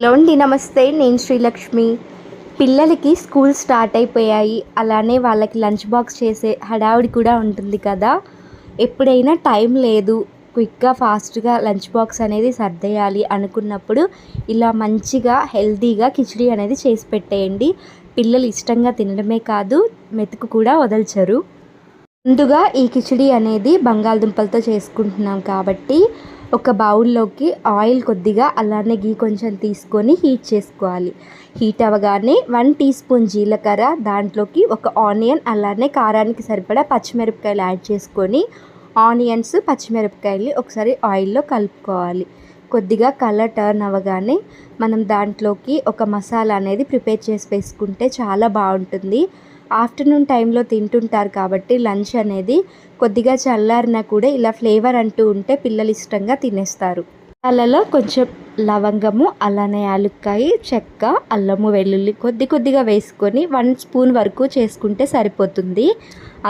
Hello అండి నమస్తే నేను శ్రీలక్ష్మి. పిల్లలకి స్కూల్ స్టార్ట్ అయిపోయాయి. అలానే వాళ్ళకి లంచ్ బాక్స్ చేసే హడావుడి కూడా ఉంటుంది కదా. ఎప్పుడైనా టైం లేదు. క్విక్గా ఫాస్ట్గా లంచ్ బాక్స్ అనేది సర్దేయాలి అనుకున్నప్పుడు ఇలా మంచిగా హెల్తీగా కిచిడి అనేది చేసి పెట్టేయండి. పిల్లలు ఇష్టంగా తినడమే కాదు మెతుకు కూడా వదల్చరు. ముందుగా ఈ కిచిడి అనేది బంగాళదుంపలతో చేసుకుంటున్నాం కాబట్టి ఒక బౌల్లోకి ఆయిల్ కొద్దిగా అలానే గీ కొంచెం తీసుకొని హీట్ చేసుకోవాలి. హీట్ అవ్వగానే వన్ టీ స్పూన్ జీలకర్ర దాంట్లోకి ఒక ఆనియన్ అలానే కారానికి సరిపడా పచ్చిమిరపకాయలు యాడ్ చేసుకొని ఆనియన్స్ పచ్చిమిరపకాయలు ఒకసారి ఆయిల్లో కలుపుకోవాలి. కొద్దిగా కలర్ టర్న్ అవ్వగానే మనం దాంట్లోకి ఒక మసాలా అనేది ప్రిపేర్ చేసి వేసుకుంటే చాలా బాగుంటుంది. ఆఫ్టర్నూన్ టైంలో తింటుంటారు కాబట్టి లంచ్ అనేది కొద్దిగా చల్లారినా కూడా ఇలా ఫ్లేవర్ అంటూ ఉంటే పిల్లలు ఇష్టంగా తినేస్తారు. అలలో కొంచెం లవంగము అలానే యాలుక్కాయ చెక్క అల్లము వెల్లుల్లి కొద్ది కొద్దిగా వేసుకొని వన్ స్పూన్ వరకు చేసుకుంటే సరిపోతుంది.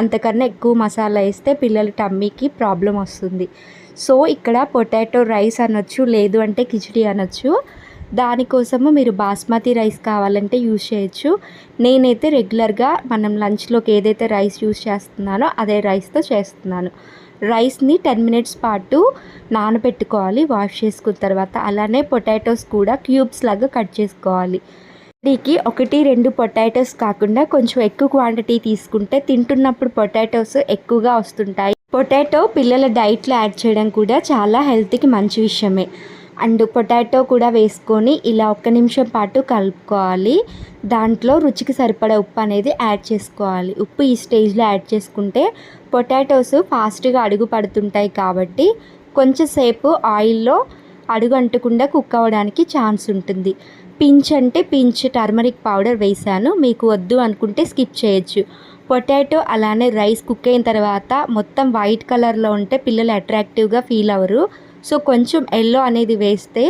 అంతకన్నా ఎక్కువ మసాలా వేస్తే పిల్లల టమ్మీకి ప్రాబ్లం వస్తుంది. సో ఇక్కడ పొటాటో రైస్ అనొచ్చు లేదు అంటే కిచిడి అనొచ్చు. దానికోసము మీరు బాస్మతి రైస్ కావాలంటే యూజ్ చేయొచ్చు. నేనైతే రెగ్యులర్గా మనం లంచ్లోకి ఏదైతే రైస్ యూజ్ చేస్తున్నానో అదే రైస్తో చేస్తున్నాను. రైస్ని టెన్ మినిట్స్ పాటు నానబెట్టుకోవాలి వాష్ చేసుకున్న తర్వాత. అలానే పొటాటోస్ కూడా క్యూబ్స్ లాగా కట్ చేసుకోవాలి. దీనికి ఒకటి రెండు పొటాటోస్ కాకుండా కొంచెం ఎక్కువ క్వాంటిటీ తీసుకుంటే తింటున్నప్పుడు పొటాటోస్ ఎక్కువగా వస్తుంటాయి. పొటాటో పిల్లల డైట్లో యాడ్ చేయడం కూడా చాలా హెల్త్కి మంచి విషయమే. అండ్ పొటాటో కూడా వేసుకొని ఇలా ఒక్క నిమిషం పాటు కలుపుకోవాలి. దాంట్లో రుచికి సరిపడా ఉప్పు అనేది యాడ్ చేసుకోవాలి. ఉప్పు ఈ స్టేజ్లో యాడ్ చేసుకుంటే పొటాటోస్ ఫాస్ట్గా అడుగు పడుతుంటాయి కాబట్టి కొంచెంసేపు ఆయిల్లో అడుగు అంటకుండా కుక్ అవ్వడానికి ఛాన్స్ ఉంటుంది. పించ్ అంటే పించ్ టర్మరిక్ పౌడర్ వేసాను మీకు వద్దు అనుకుంటే స్కిప్ చేయొచ్చు. పొటాటో అలానే రైస్ కుక్ అయిన తర్వాత మొత్తం వైట్ కలర్లో ఉంటే పిల్లలు అట్రాక్టివ్గా ఫీల్ అవ్వరు. సో కొంచెం ఎల్లో అనేది వేస్తే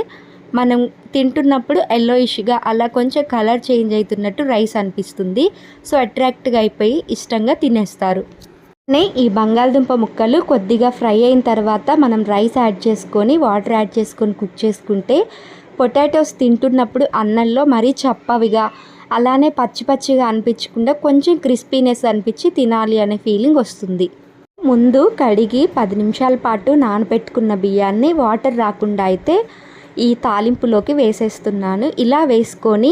మనం తింటున్నప్పుడు ఎల్లో ఇష్గా అలా కొంచెం కలర్ చేంజ్ అవుతున్నట్టు రైస్ అనిపిస్తుంది. సో అట్రాక్ట్గా అయిపోయి ఇష్టంగా తినేస్తారు. ఈ బంగాళదుంప ముక్కలు కొద్దిగా ఫ్రై అయిన తర్వాత మనం రైస్ యాడ్ చేసుకొని వాటర్ యాడ్ చేసుకొని కుక్ చేసుకుంటే పొటాటోస్ తింటున్నప్పుడు అన్నంలో మరీ చప్పవిగా అలానే పచ్చి పచ్చిగా అనిపించకుండా కొంచెం క్రిస్పీనెస్ అనిపించి తినాలి అనే ఫీలింగ్ వస్తుంది. ముందు కడిగి పది నిమిషాల పాటు నానబెట్టుకున్న బియ్యాన్ని వాటర్ రాకుండా అయితే ఈ తాలింపులోకి వేసేస్తున్నాను. ఇలా వేసుకొని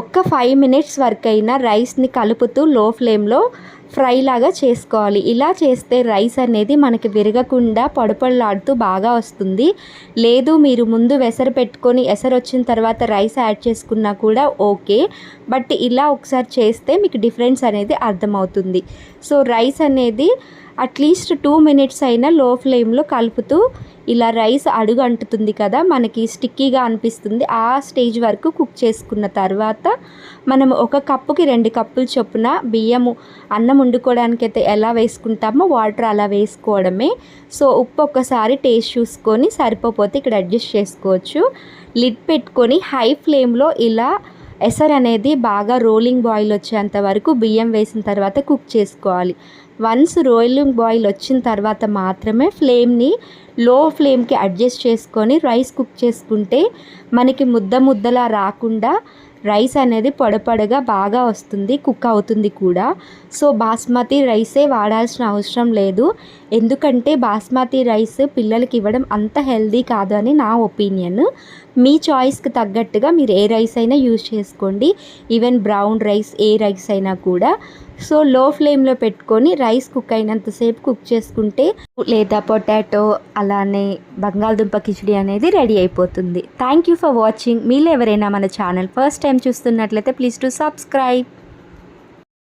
ఒక్క ఫైవ్ మినిట్స్ వరకు అయినా రైస్ని కలుపుతూ లో ఫ్లేమ్లో ఫ్రై లాగా చేసుకోవాలి. ఇలా చేస్తే రైస్ అనేది మనకి విరగకుండా పొడపొడలాడుతూ బాగా వస్తుంది. లేదు మీరు ముందు వెసరు పెట్టుకొని ఎసరు వచ్చిన తర్వాత రైస్ యాడ్ చేసుకున్నా కూడా ఓకే. బట్ ఇలా ఒకసారి చేస్తే మీకు డిఫరెన్స్ అనేది అర్థమవుతుంది. సో రైస్ అనేది అట్లీస్ట్ టూ మినిట్స్ అయినా లో ఫ్లేమ్లో కలుపుతూ ఇలా రైస్ అడుగు అంటుతుంది కదా మనకి స్టిక్కీగా అనిపిస్తుంది. ఆ స్టేజ్ వరకు కుక్ చేసుకున్న తర్వాత మనం ఒక కప్పుకి రెండు కప్పులు చొప్పున బియ్యము అన్నం వండుకోవడానికి అయితే ఎలా వేసుకుంటామో వాటర్ అలా వేసుకోవడమే. సో ఉప్పు ఒక్కసారి టేస్ట్ చూసుకొని సరిపోతే ఇక్కడ అడ్జస్ట్ చేసుకోవచ్చు. లిడ్ పెట్టుకొని హై ఫ్లేమ్లో ఇలా ఎసర్ అనేది బాగా రోలింగ్ బాయిల్ వచ్చేంత వరకు బియ్యం వేసిన తర్వాత కుక్ చేసుకోవాలి. వన్స్ రోలింగ్ బాయిల్ వచ్చిన తర్వాత మాత్రమే ఫ్లేమ్ని లో ఫ్లేమ్కి అడ్జస్ట్ చేసుకొని రైస్ కుక్ చేసుకుంటే మనకి ముద్ద ముద్దలా రాకుండా రైస్ అనేది పొడపొడగా బాగా వస్తుంది కుక్ అవుతుంది కూడా. సో బాస్మతి రైసే వాడాల్సిన అవసరం లేదు. ఎందుకంటే బాస్మతి రైస్ పిల్లలకి ఇవ్వడం అంత హెల్దీ కాదు అని నా ఒపీనియన్. మీ చాయిస్కి తగ్గట్టుగా మీరు ఏ రైస్ అయినా యూజ్ చేసుకోండి. ఈవెన్ బ్రౌన్ రైస్ ఏ రైస్ అయినా కూడా. సో లో ఫ్లేమ్లో పెట్టుకొని రైస్ కుక్ అయినంతసేపు కుక్ చేసుకుంటే లేదా పొటాటో అలానే బంగాళదుంప కిచిడి అనేది రెడీ అయిపోతుంది. థ్యాంక్ యూ ఫర్ వాచింగ్ మీలో ఎవరైనా మన ఛానల్ ఫస్ట్ టైం చూస్తున్నట్లయితే ప్లీజ్ టు సబ్స్క్రైబ్.